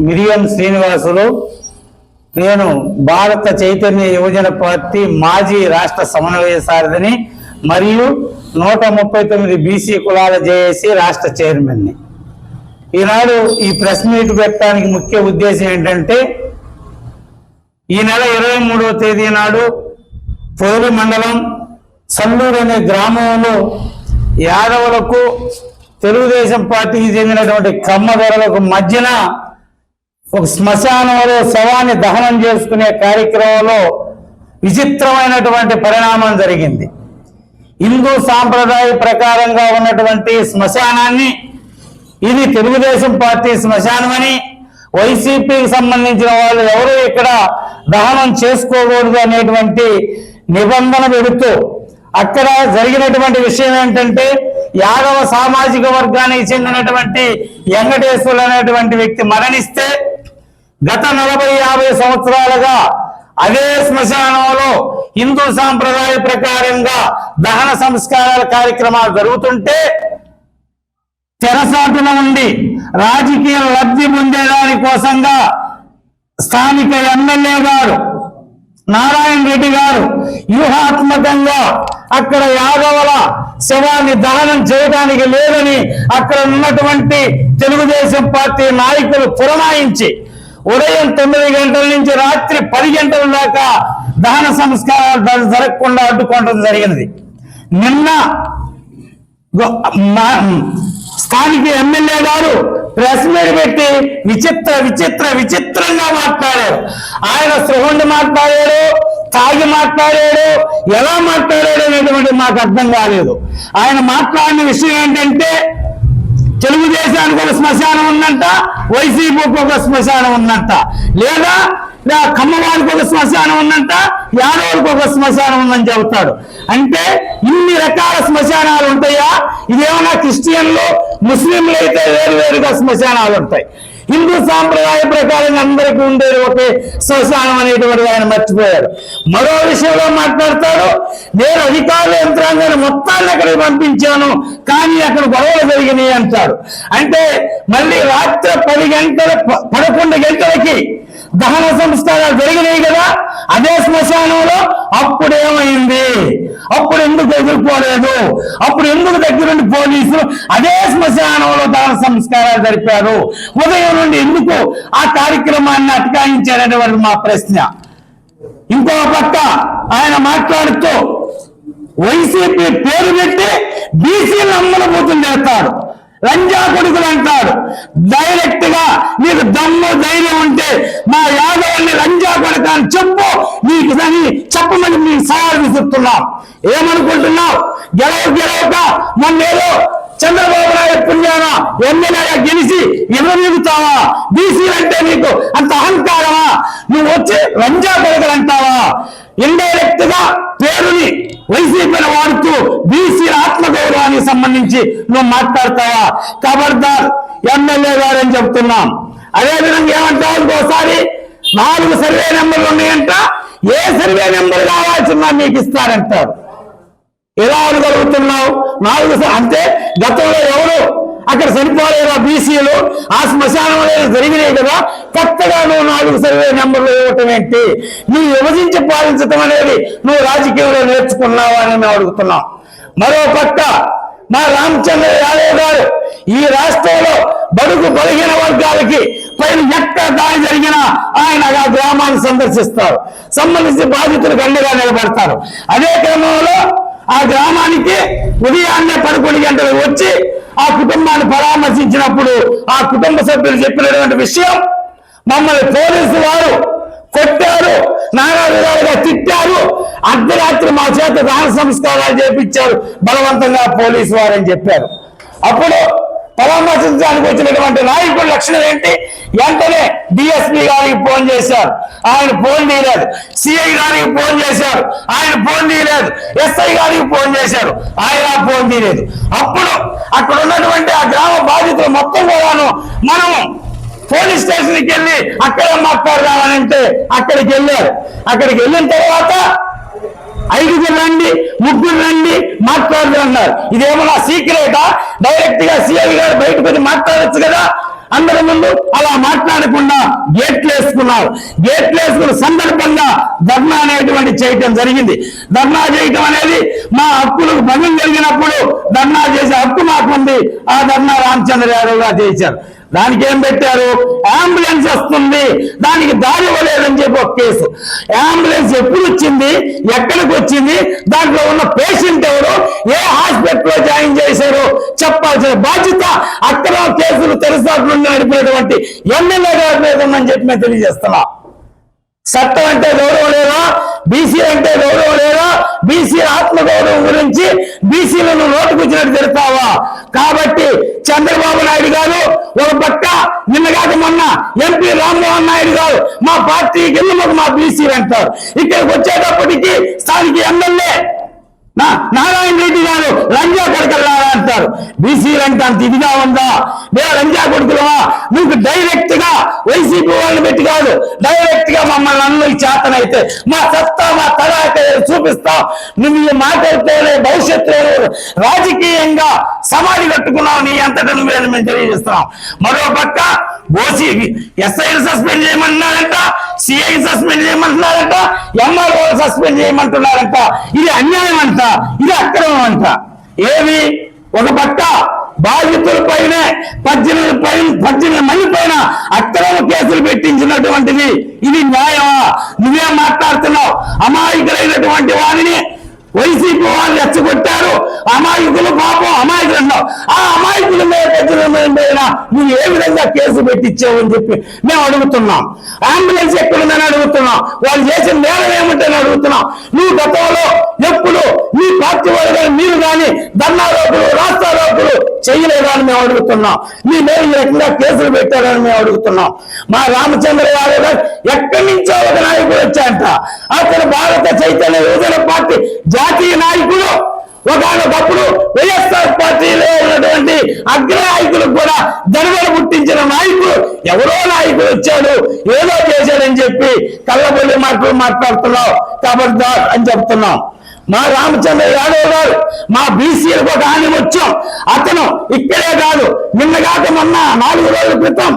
మిరియం శ్రీనివాసులు నేను భారత చైతన్య యువజన పార్టీ మాజీ రాష్ట్ర సమన్వయ సారథిని మరియు నూట ముప్పై తొమ్మిది బీసీ కులాల జేఏసీ రాష్ట్ర చైర్మన్ని. ఈనాడు ఈ ప్రెస్ మీట్ పెట్టడానికి ముఖ్య ఉద్దేశం ఏంటంటే ఈ నెల ఇరవై మూడవ తేదీ నాడు పొదలి మండలం సల్లూరు అనే గ్రామంలో యాదవులకు తెలుగుదేశం పార్టీకి చెందినటువంటి కమ్మధరలకు మధ్యన ఒక శ్మశానంలో శవాన్ని దహనం చేసుకునే కార్యక్రమంలో విచిత్రమైనటువంటి పరిణామం జరిగింది. హిందూ సాంప్రదాయ ప్రకారంగా ఉన్నటువంటి శ్మశానాన్ని ఇది తెలుగుదేశం పార్టీ శ్మశానమని వైసీపీకి సంబంధించిన వాళ్ళు ఎవరు ఇక్కడ దహనం చేసుకోకూడదు అనేటువంటి నిబంధన పెడుతూ అక్కడ జరిగినటువంటి విషయం ఏంటంటే యాదవ సామాజిక వర్గానికి చెందినటువంటి వెంకటేశ్వరులు అనేటువంటి వ్యక్తి మరణిస్తే గత నలభై యాభై సంవత్సరాలుగా అదే శ్మశానంలో హిందూ సాంప్రదాయ ప్రకారంగా దహన సంస్కారాల కార్యక్రమాలు జరుగుతుంటే తెరసాటున ఉండి రాజకీయ లబ్ధి పొందేదాని కోసంగా స్థానిక ఎమ్మెల్యే గారు నారాయణ రెడ్డి గారు వ్యూహాత్మకంగా అక్కడ యాదవుల శవాన్ని దహనం చేయడానికి లేదని అక్కడ ఉన్నటువంటి తెలుగుదేశం పార్టీ నాయకులు పురమాయించి ఉదయం తొమ్మిది గంటల నుంచి రాత్రి పది గంటల దాకా దహన సంస్కారాలు జరగకుండా అడ్డుకోవడం జరిగినది. నిన్న స్థానిక ఎమ్మెల్యే గారు ప్రెస్ మీట్ పెట్టి విచిత్ర విచిత్ర విచిత్రంగా మాట్లాడారు. ఆయన సృహుండి మాట్లాడాడు తాగి మాట్లాడాడు ఎలా మాట్లాడాడు అనేటువంటి మాకు అర్థం కాలేదు. ఆయన మాట్లాడిన విషయం ఏంటంటే తెలుగుదేశానికి ఒక శ్మశానం ఉందంట వైసీపీకి ఒక శ్మశానం ఉందంట. లేదా లేదా కమ్మవారికి ఒక శ్మశానం ఉందంట యాదవులకు ఒక శ్మశానం ఉందని చెబుతాడు. అంటే ఇన్ని రకాల శ్మశానాలు ఉంటాయా? ఇదేమన్నా క్రిస్టియన్లు ముస్లింలు అయితే వేరు వేరుగా శ్మశానాలు ఉంటాయి. హిందూ సాంప్రదాయ ప్రకారం అందరికీ ఉండేది ఒకే శ్మశానం అనేటువంటి ఆయన మర్చిపోయారు మరో విషయంలో మాట్లాడతాడు నేను అధికారుల యంత్రాంగాన్ని మొత్తాన్ని అక్కడికి పంపించాను కానీ అక్కడ గొడవలు జరిగినాయి అంటాడు. అంటే మళ్ళీ రాత్రి పది గంటల పదకొండు గంటలకి దహన సంస్కారాలు జరిగినాయి కదా అదే శ్మశానంలో అప్పుడు ఏమైంది? అప్పుడు ఎందుకు ఎదుర్కోలేదు? అప్పుడు ఎందుకు దగ్గరుండి పోలీసులు అదే శ్మశానంలో దహన సంస్కారాలు జరిపారు? ఉదయం నుండి ఎందుకు ఆ కార్యక్రమాన్ని అటకాయించారనేటువంటి మా ప్రశ్న. ఇంకో పక్క ఆయన మాట్లాడుతూ వైసీపీ పేరు పెట్టి బీసీలు అమ్మలబోతులు చేస్తాడు లంజా కొడుకులు అంటాడు డైరెక్ట్గా నీకు దమ్ము ధైర్యం ఉంటే మా యాదవుల్ని లంజా కొడుకు అని చెప్పు నీకు దాన్ని చెప్పమని మీ సవాల్ విసురుతున్నాం ఏమనుకుంటున్నావు? గెలవ గెలవక మొన్నేదో చంద్రబాబు నాయుడు పుణ్యాన ఎమ్మెల్యేగా గెలిచి ఎదురుగుతావా బీసీలంటే నీకు అంత అహంకారమా? నువ్వు వచ్చి లంజా కొడుకులు అంటావా? ఇండైరెక్ట్గా పేరుని వైసీపీని వాడుతూ బీసీ ఆత్మగౌరవానికి సంబంధించి నువ్వు మాట్లాడతావా? ఖబర్దార్ ఎమ్మెల్యే గారు అని చెప్తున్నాం. అదేవిధంగా ఏమంటావు? ఇంకోసారి నాలుగు సర్వే నెంబర్లు ఉన్నాయంట. ఏ సర్వే నెంబర్ కావాల్సిందా మీకు ఇస్తారంటారు. ఎలా అనగలుగుతున్నావు? నాలుగు అంటే గతంలో ఎవరు? అక్కడ చనిపోలేదా బీసీలు? ఆ శ్మశానం అనేది జరిగినాయి కదా. కొత్తగా నాలుగు సర్వే నెంబర్లు ఇవ్వటం ఏంటి? నువ్వు విభజించి పాలించటం అనేది నువ్వు రాజకీయంలో నేర్చుకున్నావా అని మేము అడుగుతున్నాం. మరో పక్క మా రామచంద్ర యాదవ్ గారు ఈ రాష్ట్రంలో బడుగు బలహీన వర్గాలకి పైన ఎక్కడ దాడి జరిగినా ఆయన ఆ గ్రామాన్ని సందర్శిస్తారు. సంబంధించి బాధితులకు అండగా నిలబడతారు. అదే క్రమంలో ఆ గ్రామానికి ఉదయాన్నే పదకొండు గంటలకు వచ్చి ఆ కుటుంబాన్ని పరామర్శించినప్పుడు ఆ కుటుంబ సభ్యులు చెప్పినటువంటి విషయం మమ్మల్ని పోలీసు వారు కొట్టారు నానా విధాలుగా తిట్టారు. అర్ధరాత్రి మా చేత దాన సంస్కారాలు చేపించారు. బలవంతంగా పోలీసు వారని చెప్పారు. అప్పుడు పరామర్శించడానికి వచ్చినటువంటి నాయకుడు లక్షణం ఏంటి? వెంటనే డిఎస్పీ గారికి ఫోన్ చేశారు. ఆయన ఫోన్ తీయలేదు. సిఐ గారికి ఫోన్ చేశారు. ఆయన ఫోన్ తీయలేదు. ఎస్ఐ గారికి ఫోన్ చేశారు. ఆయన ఫోన్ తీయలేదు. అప్పుడు అక్కడ ఉన్నటువంటి ఆ గ్రామ బాధితులు మొత్తం కూడాను మనము పోలీస్ స్టేషన్కి వెళ్ళి అక్కడ మాట్లాడదామని అంటే అక్కడికి వెళ్ళారు. అక్కడికి వెళ్ళిన తర్వాత ఐదుగురు రండి ముగ్గురు రండి మాట్లాడదు అన్నారు. ఇదేమన్నా సీక్రెటా? డైరెక్ట్గా సీఐ గారు బయటకు మాట్లాడచ్చు కదా? అందరి ముందు అలా మాట్లాడకుండా గేట్లు వేసుకున్నారు. గేట్లు వేసుకున్న సందర్భంగా ధర్నా అనేటువంటి చేయటం జరిగింది. ధర్నా చేయటం అనేది మా హక్కులకు భంగం కలిగినప్పుడు ధర్నా చేసే హక్కు మాకుంది. ఆ ధర్నా రామచంద్ర యాదవ్ గారు చేశారు. దానికి ఏం పెట్టారు? అంబులెన్స్ వస్తుంది. దానికి దారి ఇవ్వలేదని చెప్పి ఒక కేసు. అంబులెన్స్ ఎప్పుడు వచ్చింది? ఎక్కడికి వచ్చింది? దాంట్లో ఉన్న పేషెంట్ ఎవరు? ఏ హాస్పిటల్లో జాయిన్ చేశారు? చెప్పాల్సిన బాధ్యత అక్రమ కేసులు తెరసాట్లు నడిపినటువంటి ఎమ్మెల్యే గారి మీద ఉందని చెప్పి మేము తెలియజేస్తున్నాం. చట్టం అంటే గౌరవం లేదా? బీసీ అంటే గౌరవం లేదా? బీసీ ఆత్మగౌరవం గురించి బీసీలను నోటుకొచ్చినట్టు తిడతావా కాబట్టి చంద్రబాబు నాయుడు గారు ఒక పక్క నిన్నగాక మొన్న ఎంపీ రామ్మోహన్ నాయుడు గారు మా పార్టీ గిన్నెలకు మా బీసీ అంటారు. ఇక్కడికి వచ్చేటప్పటికి స్థానిక ఎమ్మెల్యే నా నారాయణ రెడ్డి గారు లంజా కొడుకులారా అంటారు. బీసీలు అంటే అంత ఇదిగా ఉందా? మేము లంజా కొడుకులవా నువ్వు డైరెక్ట్గా వైసీపీ వాళ్ళు పెట్టి కాదు డైరెక్ట్గా మమ్మల్ని అన్ను చేతనైతే మా సత్తా మా తడాక చూపిస్తాం. నువ్వు ఈ మాట్లాడితేనే భవిష్యత్తులో రాజకీయంగా సమాధి కట్టుకున్నావు నీ అంతటా నువ్వేని మేము తెలియజేస్తున్నాం. మరో పక్క ఓసీ ఎస్ఐని సస్పెండ్ చేయమంటున్నారంట సిఐ సస్పెండ్ చేయమంటున్నారంట ఎంఆర్ఓ సస్పెండ్ చేయమంటున్నారంట. ఇది అన్యాయం అంట ఇది అక్రమం అంట. ఏవి ఒక పక్క బాధితుల పైన పద్దెనిమిది పైన పద్దెనిమిది మంది పైన అక్రమ కేసులు పెట్టించినటువంటిది. ఇది న్యాయమా? నువ్వే మాట్లాడుతున్నావు? అమాయకులైనటువంటి వారిని వైసీపీ వాళ్ళు రెచ్చగొట్టారు. అమాయకులు పాపం అమాయకులు అన్నావు ఆ అమాయకుల మీద నువ్వు ఏ విధంగా కేసు పెట్టించావు అని చెప్పి మేము అడుగుతున్నాం. అంబులెన్స్ ఎక్కడుందని అడుగుతున్నాం. వాళ్ళు చేసిన నేరం ఏమిటని అడుగుతున్నాం. నువ్వు గతంలో ఎప్పుడు మీ పార్టీ వాళ్ళు కానీ మీరు కానీ ధర్నారోపులు రాష్ట్రారోపులు చేయలేదని మేము అడుగుతున్నాం. మీ మీద ఈ రకంగా కేసులు పెట్టారని మేము అడుగుతున్నాం. మా రామచంద్ర యాదవ్ గారు ఎక్కడి నుంచో ఒక నాయకుడు వచ్చాయంట అతను భారత చైతన్య యువజన పార్టీ జాతీయ నాయకుడు. ఒకనొకప్పుడు వైఎస్ఆర్ పార్టీలో ఉన్నటువంటి అగ్రనాయకులకు కూడా దడగలు పుట్టించిన నాయకుడు ఎవరో నాయకుడు వచ్చాడు ఏదో చేశాడని చెప్పి కళ్ళబొల్లి మాటలు మాట్లాడుతున్నావు కాబట్టి అని చెప్తున్నాం మా రామచంద్ర యాదవ్ గారు మా బీసీలకు ఒక హాని వచ్చాం అతను ఇక్కడే కాదు నిన్నగాక మొన్న నాలుగు రోజుల క్రితం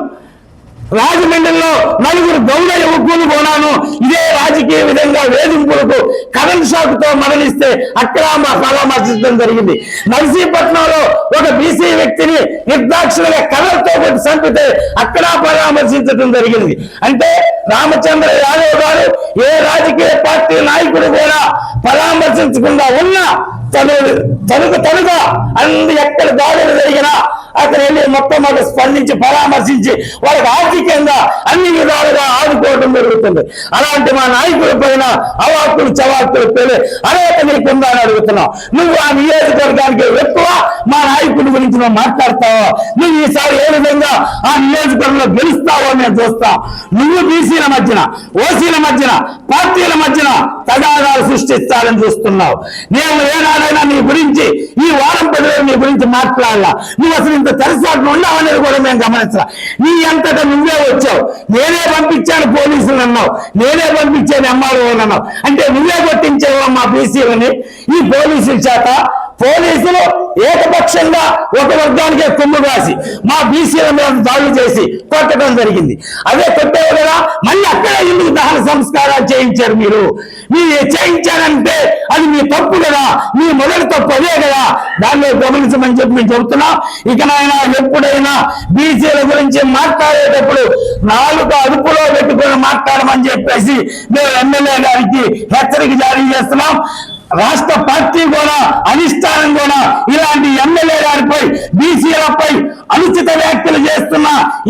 రాజమండ్రిలో నలుగురు గౌడ యువకులు కూడాను ఇదే రాజకీయ విధంగా వేధింపులకు కరెంట్ షాక్తో మరణిస్తే అక్కడ మా పరామర్శించడం జరిగింది. నర్సీపట్నంలో ఒక బీసీ వ్యక్తిని నిర్దాక్షిణగా కలర్తో కొట్టి చంపితే అక్కడ పరామర్శించడం జరిగింది. అంటే రామచంద్ర యాదవ్ గారు ఏ రాజకీయ పార్టీ నాయకుడు కూడా పరామర్శించకుండా ఉన్నా తను తనకు తనుక అన్ని ఎక్కడ దాడులు జరిగినా అక్కడ వెళ్ళి మొత్తం మాకు స్పందించి పరామర్శించి వాళ్ళకి ఆర్థికంగా అన్ని విధాలుగా ఆదుకోవడం జరుగుతుంది. అలాంటి మా నాయకుల పైన అవాక్కులు చవాక్కులు పేరు అనేక నీకు ఉందా అని అడుగుతున్నావు నువ్వు ఆ నియోజకవర్గానికి ఎక్కువ మా నాయకుడి గురించి నువ్వు మాట్లాడతావా? నువ్వు ఈసారి ఏ విధంగా ఆ నియోజకవర్గంలో గెలుస్తావో నేను చూస్తా. నువ్వు బీసీల మధ్యన ఓసీల మధ్యన పార్టీల మధ్యన తగాదాలు సృష్టిస్తారని చూస్తున్నావు. నేను ఏనాడైనా నీ గురించి ఈ వారం పదివేలు నీ గురించి మాట్లాడాలా. నువ్వు అసలు ఇంత తెరసాట్లు ఉండవనేది కూడా మేము గమనించాల. నీ అంతటా నువ్వే వచ్చావు. నేనే పంపించాను పోలీసులు అన్నావు. నేనే పంపించాను ఎంఆర్ఓ అన్నావు. అంటే నువ్వే కొట్టించావు మా బీసీలని. ఈ పోలీసుల చేత పోలీసులు ఏకపక్షంగా ఒక వర్గానికి కొమ్ము కాసి మా బీసీల మీద దాడులు చేసి కొట్టడం జరిగింది. అదే కొట్టావు కదా మళ్ళీ అక్కడే ఎందుకు దహన సంస్కారాలు చేయించారు మీరు? మీరు చేయించారంటే అది మీ తప్పు కదా మీ మొదటి తప్పు అదే కదా. దాన్ని గమనించమని చెప్పి మేము చెబుతున్నాం. ఇకనైనా ఎప్పుడైనా బీసీల గురించి మాట్లాడేటప్పుడు నాలుగు అదుపులో పెట్టుకొని మాట్లాడమని చెప్పేసి మేము ఎమ్మెల్యే గారికి హెచ్చరిక జారీ చేస్తున్నాం. రాష్ట్ర పార్టీ కూడా అధిష్టానం కూడా ఇలాంటి ఎమ్మెల్యే గారిపై బీసీలపై అనుచిత వ్యాఖ్యలు చేస్తున్న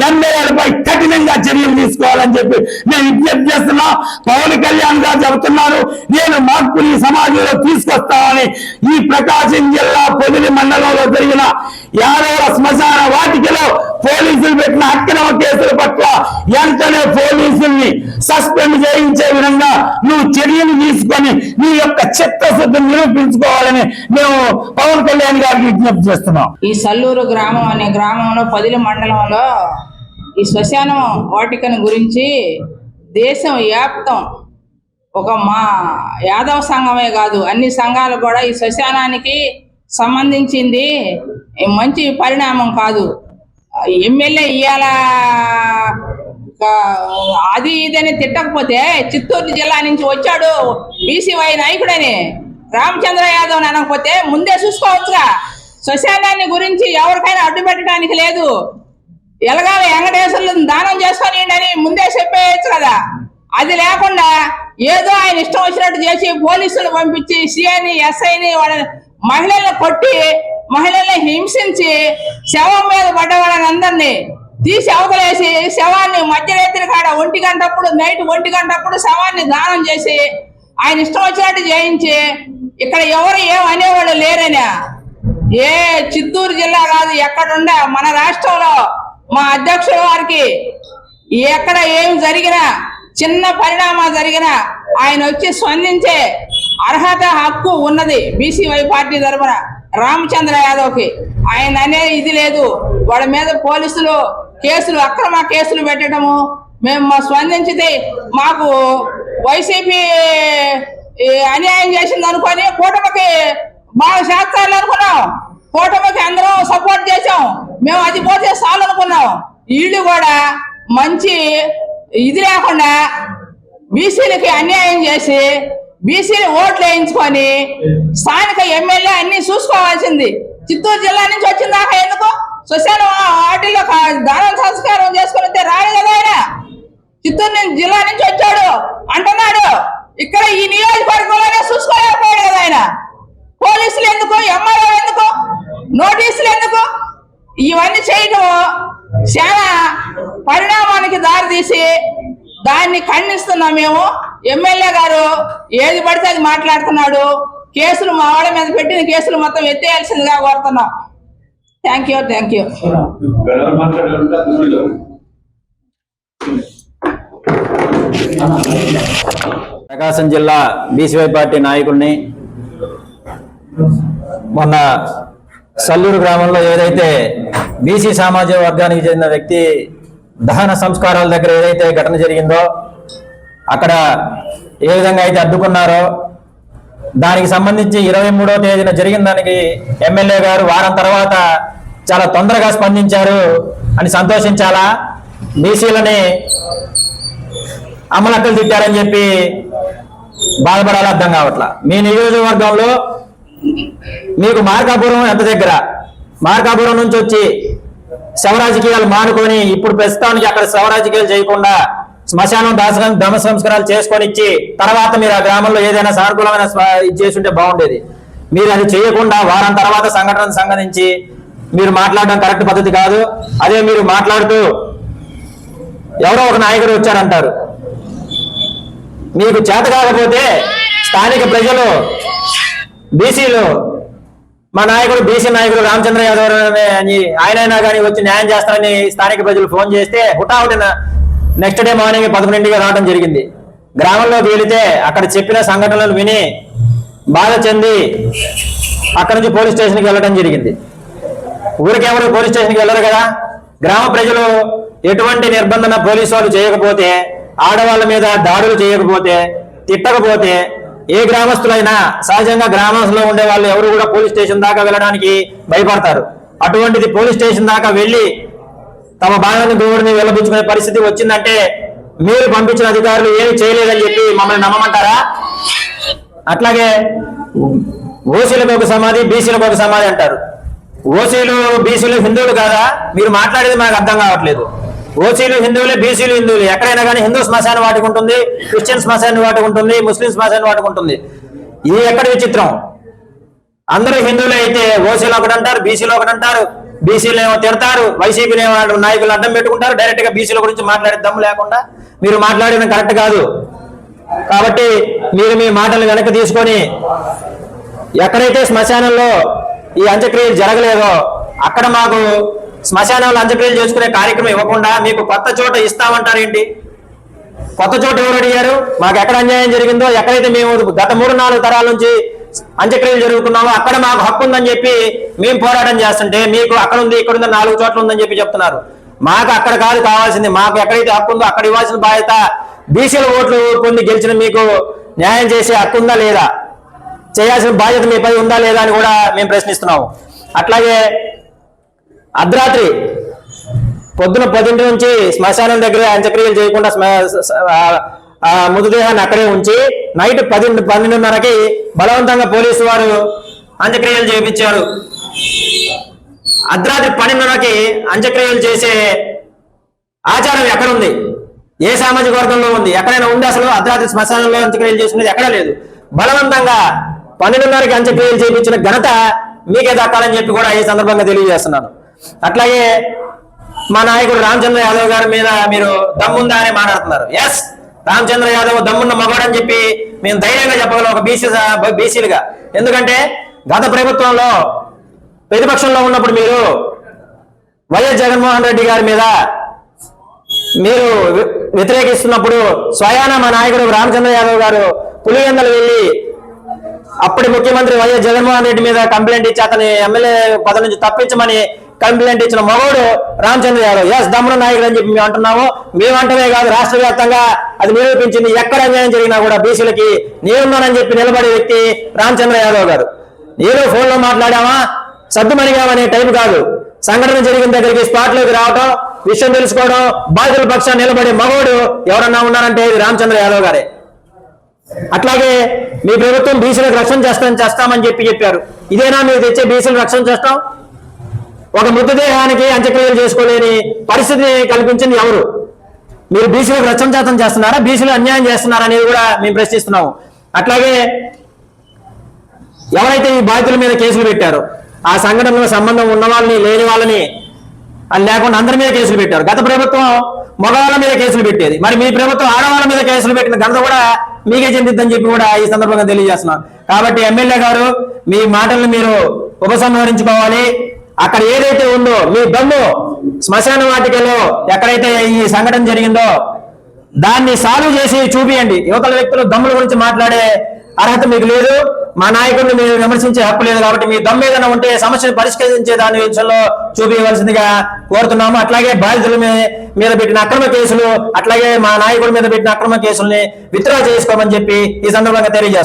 ఎమ్మెల్యేలపై కఠినంగా చర్యలు తీసుకోవాలని చెప్పి నేను విజ్ఞప్తి చేస్తున్నా. పవన్ కళ్యాణ్ గారు చెబుతున్నారు నేను మార్పుని సమాజంలో తీసుకొస్తామని ఈ ప్రకాశం జిల్లా పొదిలి మండలంలో జరిగిన యాదవ శ్మశాన వాటికలో పోలీసులు పెట్టిన అక్రమ కేసుల పట్ల వెంటనే పోలీసుల్ని సస్పెండ్ చేయించే విధంగా నువ్వు చర్యలు తీసుకొని నీ యొక్క చిత్తశుద్ధిని నిరూపించుకోవాలని మేము పవన్ కళ్యాణ్ గారికి విజ్ఞప్తి చేస్తున్నాం. ఈ సల్లూరు గ్రామం అనే గ్రామంలో పదిలి మండలంలో ఈ శ్మశానం వాటికను గురించి దేశం వ్యాప్తం ఒక మా యాదవ సంఘమే కాదు అన్ని సంఘాలు కూడా ఈ శ్మశానానికి సంబంధించింది. మంచి పరిణామం కాదు. ఎమ్మెల్యే ఇవాళ అది ఇదని తిట్టకపోతే చిత్తూరు జిల్లా నుంచి వచ్చాడు బీసీవై నాయకుడని. రామచంద్ర యాదవ్ అనకపోతే ముందే చూసుకోవచ్చుగా. శ్మశానాన్ని గురించి ఎవరికైనా అడ్డు పెట్టడానికి లేదు. ఎలగాల వెంకటేశ్వర్లు దానం చేసుకొని అని ముందే చెప్పేయచ్చు కదా. అది లేకుండా ఏదో ఆయన ఇష్టం వచ్చినట్టు చేసి పోలీసులు పంపించి సిఐని ఎస్ఐని వాళ్ళ మహిళల్ని కొట్టి మహిళల్ని హింసించి శవం మీద పడ్డ వాళ్ళని అందరినీ తీసి అవతలేసి శవాన్ని మధ్యరాత్రి కాడ ఒంటి గంటప్పుడు నైట్ ఒంటి గంటప్పుడు శవాన్ని దానం చేసి ఆయన ఇష్టం వచ్చినట్టు చేయించి ఇక్కడ ఎవరు ఏం అనేవాళ్ళు లేరనే. ఏ చిత్తూరు జిల్లా కాదు ఎక్కడుండా? మన రాష్ట్రంలో మా అధ్యక్షుల వారికి ఎక్కడ ఏం జరిగినా చిన్న పరిణామం జరిగినా ఆయన వచ్చి స్పందించే అర్హత హక్కు ఉన్నది బీసీవై పార్టీ తరఫున రామచంద్ర యాదవ్కి. ఆయన అనే ఇది లేదు. వాళ్ళ మీద పోలీసులు కేసులు అక్రమ కేసులు పెట్టడము మేము మా స్పందించితే మాకు వైసీపీ అన్యాయం చేసింది అనుకొని కూటమికి బాగా చేస్తారు అనుకున్నాం. కూటమికి అందరం సపోర్ట్ చేసాం మేము అది పోతే చాలు అనుకున్నాం. వీళ్ళు కూడా మంచి ఇది లేకుండా బీసీలకి అన్యాయం చేసి బీసీలు ఓట్లు వేయించుకొని స్థానిక ఎమ్మెల్యే అన్ని చూసుకోవాల్సింది. చిత్తూరు జిల్లా నుంచి వచ్చిన దాకా ఎందుకు? శ్మశాన వాటిలో కా- దానం సంస్కారం చేసుకుని రాడు కదా ఆయన. చిత్తూరు నుంచి జిల్లా నుంచి వచ్చాడు. అంటున్నాడు. ఇక్కడ ఈ నియోజకవర్గంలోనే చూసుకోలేకపోయాడు కదా ఆయన. పోలీసులు ఎందుకు? ఎంఆర్ఓ ఎందుకు? నోటీసులు ఎందుకు? ఇవన్నీ చేయటం చాలా పరిణామానికి దారితీసి దాన్ని ఖండిస్తున్నాం మేము. ఎమ్మెల్యే గారు ఏది పడితే అది మాట్లాడుతున్నాడు. కేసులు మా వాళ్ళ మీద పెట్టిన కేసులు మొత్తం ఎత్తేయాల్సిందిగా కోరుతున్నాం. Thank you thank you Prakasam జిల్లా బీసీవై పార్టీ నాయకుల్ని మొన్న సల్లూరు గ్రామంలో ఏదైతే బీసీ సామాజిక వర్గానికి చెందిన వ్యక్తి దహన సంస్కారాల దగ్గర ఏదైతే ఘటన జరిగిందో అక్కడ ఏ విధంగా అయితే అడ్డుకున్నారో దానికి సంబంధించి ఇరవై మూడో తేదీన జరిగిన దానికి ఎమ్మెల్యే గారు వారం తర్వాత చాలా తొందరగా స్పందించారు అని సంతోషించాలా? బీసీలని అమలక్కలు తిట్టారని చెప్పి బాధపడాలి? అర్థం కావట్లా. మీ నియోజకవర్గంలో మీకు మార్కాపురం ఎంత దగ్గర? మార్కాపురం నుంచి వచ్చి శవరాజకీయాలు మానుకొని ఇప్పుడు ప్రస్తుతానికి అక్కడ శవరాజకీయాలు చేయకుండా శ్మశానం దాస దమ సంస్కారాలు చేసుకొని ఇచ్చి తర్వాత మీరు ఆ గ్రామంలో ఏదైనా సానుకూలమైన ఇది చేసుంటే బాగుండేది. మీరు అది చేయకుండా వారం తర్వాత సంఘటన సంబంధించి మీరు మాట్లాడడం కరెక్ట్ పద్ధతి కాదు. అదే మీరు మాట్లాడుతూ ఎవరో ఒక నాయకుడు వచ్చారంటారు. మీకు చేత కాకపోతే స్థానిక ప్రజలు బీసీలు మా నాయకుడు బీసీ నాయకుడు రామచంద్ర యాదవ్ అని ఆయనైనా కానీ వచ్చి న్యాయం చేస్తారని స్థానిక ప్రజలు ఫోన్ చేస్తే హుటాహుటిన నెక్స్ట్ డే మార్నింగ్ పదకొండింటికి రావడం జరిగింది. గ్రామంలోకి వెళితే అక్కడ చెప్పిన సంఘటనలు విని బాధ చెంది అక్కడి నుంచి పోలీస్ స్టేషన్కి వెళ్ళడం జరిగింది. ఊరికెవరు పోలీస్ స్టేషన్కి వెళ్ళరు కదా? గ్రామ ప్రజలు ఎటువంటి నిర్బంధన పోలీసు వాళ్ళు చేయకపోతే ఆడవాళ్ళ మీద దాడులు చేయకపోతే తిట్టకపోతే ఏ గ్రామస్తులైనా సహజంగా గ్రామంలో ఉండే వాళ్ళు ఎవరు కూడా పోలీస్ స్టేషన్ దాకా వెళ్ళడానికి భయపడతారు. అటువంటిది పోలీస్ స్టేషన్ దాకా వెళ్ళి తమ బాణాన్ని గోవుడిని వెళ్ళబుచ్చుకునే పరిస్థితి వచ్చిందంటే మీరు పంపించిన అధికారులు ఏమి చేయలేదని చెప్పి మమ్మల్ని నమ్మమంటారా? అట్లాగే ఓసీలకు ఒక సమాధి బీసీలకు ఒక సమాధి అంటారు. ఓసీలు బీసీలు హిందువులు కాదా? మీరు మాట్లాడేది మాకు అర్థం కావట్లేదు. ఓసీలు హిందువులే బీసీలు హిందువులు. ఎక్కడైనా కానీ హిందూ శ్మశానం వాటికి ఉంటుంది క్రిస్టియన్ శ్మశానం వాటికి ఉంటుంది ముస్లిం శ్మశానం వాటికి ఉంటుంది ఇది ఎక్కడ విచిత్రం? అందరూ హిందువులు అయితే ఓసీలు ఒకటి అంటారు బీసీలు ఒకటి అంటారు బీసీలు ఏమో తిడతారు వైసీపీలు ఏమో నాయకులు అడ్డం పెట్టుకుంటారు డైరెక్ట్గా బీసీల గురించి మాట్లాడే దమ్ము లేకుండా మీరు మాట్లాడడం కరెక్ట్ కాదు. కాబట్టి మీరు మీ మాటలు వెనక్కి తీసుకొని ఎక్కడైతే శ్మశానంలో ఈ అంత్యక్రియలు జరగలేదో అక్కడ మాకు శ్మశానంలో అంత్యక్రియలు చేసుకునే కార్యక్రమం ఇవ్వకుండా మీకు కొత్త చోట ఇస్తామంటారేంటి కొత్త చోట ఎవరు అడిగారు? మాకు ఎక్కడ అన్యాయం జరిగిందో ఎక్కడైతే మేము గత మూడు నాలుగు తరాల నుంచి అంత్యక్రియలు జరుగుతున్నాము అక్కడ మాకు హక్కు ఉందని చెప్పి మేము పోరాటం చేస్తుంటే మీకు అక్కడ ఉంది ఇక్కడ ఉంది నాలుగు చోట్ల ఉందని చెప్పి చెప్తున్నారు. మాకు అక్కడ కాదు కావాల్సింది మాకు ఎక్కడైతే హక్కు ఉందో అక్కడ ఇవ్వాల్సిన బాధ్యత బీసీల ఓట్లు పొంది గెలిచిన మీకు న్యాయం చేసే హక్కు ఉందా లేదా? చేయాల్సిన బాధ్యత మీపై ఉందా లేదా అని కూడా మేము ప్రశ్నిస్తున్నాము. అట్లాగే అర్ధరాత్రి పొద్దున పదింటి నుంచి శ్మశానం దగ్గర అంత్యక్రియలు చేయకుండా ఆ- మృతదేహాన్ని అక్కడే ఉంచి నైట్ పది పన్నెండున్నరకి బలవంతంగా పోలీసు వారు అంత్యక్రియలు చేయించారు. అర్ధరాత్రి పన్నెండున్నరకి అంత్యక్రియలు చేసే ఆచారం ఎక్కడ ఉంది ఏ సామాజిక వర్గంలో ఉంది? ఎక్కడైనా ఉంది అసలు? అర్ధరాత్రి శ్మశానంలో అంత్యక్రియలు చేసుకునేది ఎక్కడా లేదు. బలవంతంగా పన్నెండున్నరకి అంత్యక్రియలు చేయించిన ఘనత మీకే దక్కాలని చెప్పి కూడా ఈ సందర్భంగా తెలియజేస్తున్నాను. అట్లాగే మా నాయకుడు రామచంద్ర యాదవ్ గారి మీద మీరు దమ్ముందా అని మాట్లాడుతున్నారు. ఎస్ రామచంద్ర యాదవ్ దమ్మున్న మగవాడని చెప్పి మేము ధైర్యంగా చెప్పగలం ఒక బీసీ బీసీలుగా. ఎందుకంటే గత ప్రభుత్వంలో ప్రతిపక్షంలో ఉన్నప్పుడు మీరు వైఎస్ జగన్మోహన్ రెడ్డి గారి మీద మీరు వ్యతిరేకిస్తున్నప్పుడు స్వయాన మా నాయకుడు రామచంద్ర యాదవ్ గారు పులివెందలు వెళ్ళి అప్పటి ముఖ్యమంత్రి వైఎస్ జగన్మోహన్ రెడ్డి మీద కంప్లైంట్ ఇచ్చి అతని ఎమ్మెల్యే పదవి నుంచి తప్పించమని కంప్లైంట్ ఇచ్చిన మగోడు రామచంద్ర యాదవ్ ఎస్ దమ్మున నాయకుడు అని చెప్పి మేము అంటున్నాము. మేమంటమే కాదు రాష్ట్ర వ్యాప్తంగా అది నిరూపించింది. ఎక్కడ అన్యాయం జరిగినా కూడా బీసీలకి నేనున్నానని చెప్పి నిలబడే వ్యక్తి రామచంద్ర యాదవ్ గారు. ఏదో ఫోన్లో మాట్లాడామా? సర్దుమణిగామనే టైప్ కాదు. సంఘటన జరిగిన దగ్గరికి స్పాట్లోకి రావటం విషయం తెలుసుకోవడం బాధితుల పక్షాన్ని నిలబడే మగోడు ఎవరన్నా ఉన్నారంటే ఇది రామచంద్ర యాదవ్ గారే. అట్లాగే మీ ప్రభుత్వం బీసీలకు రక్షణ చేస్తాం చేస్తామని చెప్పి చెప్పారు. ఇదేనా మీరు తెచ్చే బీసీలు రక్షణ చేస్తాం? ఒక మృతదేహానికి అంత్యక్రియలు చేసుకోలేని పరిస్థితిని కల్పించింది ఎవరు? మీరు బీసీలకు రచన జాతం చేస్తున్నారా? బీసీలు అన్యాయం చేస్తున్నారా అనేది కూడా మేము ప్రశ్నిస్తున్నాము అట్లాగే ఎవరైతే ఈ బాధితుల మీద కేసులు పెట్టారో ఆ సంఘటనలో సంబంధం ఉన్న వాళ్ళని లేని వాళ్ళని లేకుండా అందరి మీద కేసులు పెట్టారు. గత ప్రభుత్వం మగవాళ్ళ మీద కేసులు పెట్టేది. మరి మీ ప్రభుత్వం ఆడవాళ్ళ మీద కేసులు పెట్టిన ఘనత కూడా మీకే చెందిద్దని చెప్పి కూడా ఈ సందర్భంగా తెలియజేస్తున్నాం. కాబట్టి ఎమ్మెల్యే గారు మీ మాటలను మీరు ఉపసంహరించుకోవాలి. అక్కడ ఏదైతే ఉందో మీ దమ్ము శ్మశాన వాటికలో ఎక్కడైతే ఈ సంఘటన జరిగిందో దాన్ని సాల్వ్ చేసి చూపియండి. యువతల వ్యక్తులు దమ్ముల గురించి మాట్లాడే అర్హత మీకు లేదు. మా నాయకుడిని మీరు విమర్శించే హక్కు లేదు కాబట్టి మీ దమ్ము ఏదైనా ఉంటే సమస్యను పరిష్కరించే దాని విషయంలో చూపించవలసిందిగా కోరుతున్నాము. అట్లాగే బాధితుల మీద పెట్టిన అక్రమ కేసులు అట్లాగే మా నాయకుడి మీద పెట్టిన అక్రమ కేసుల్ని విత్డ్రా చేసుకోమని చెప్పి ఈ సందర్భంగా తెలియజేస్తున్నాం.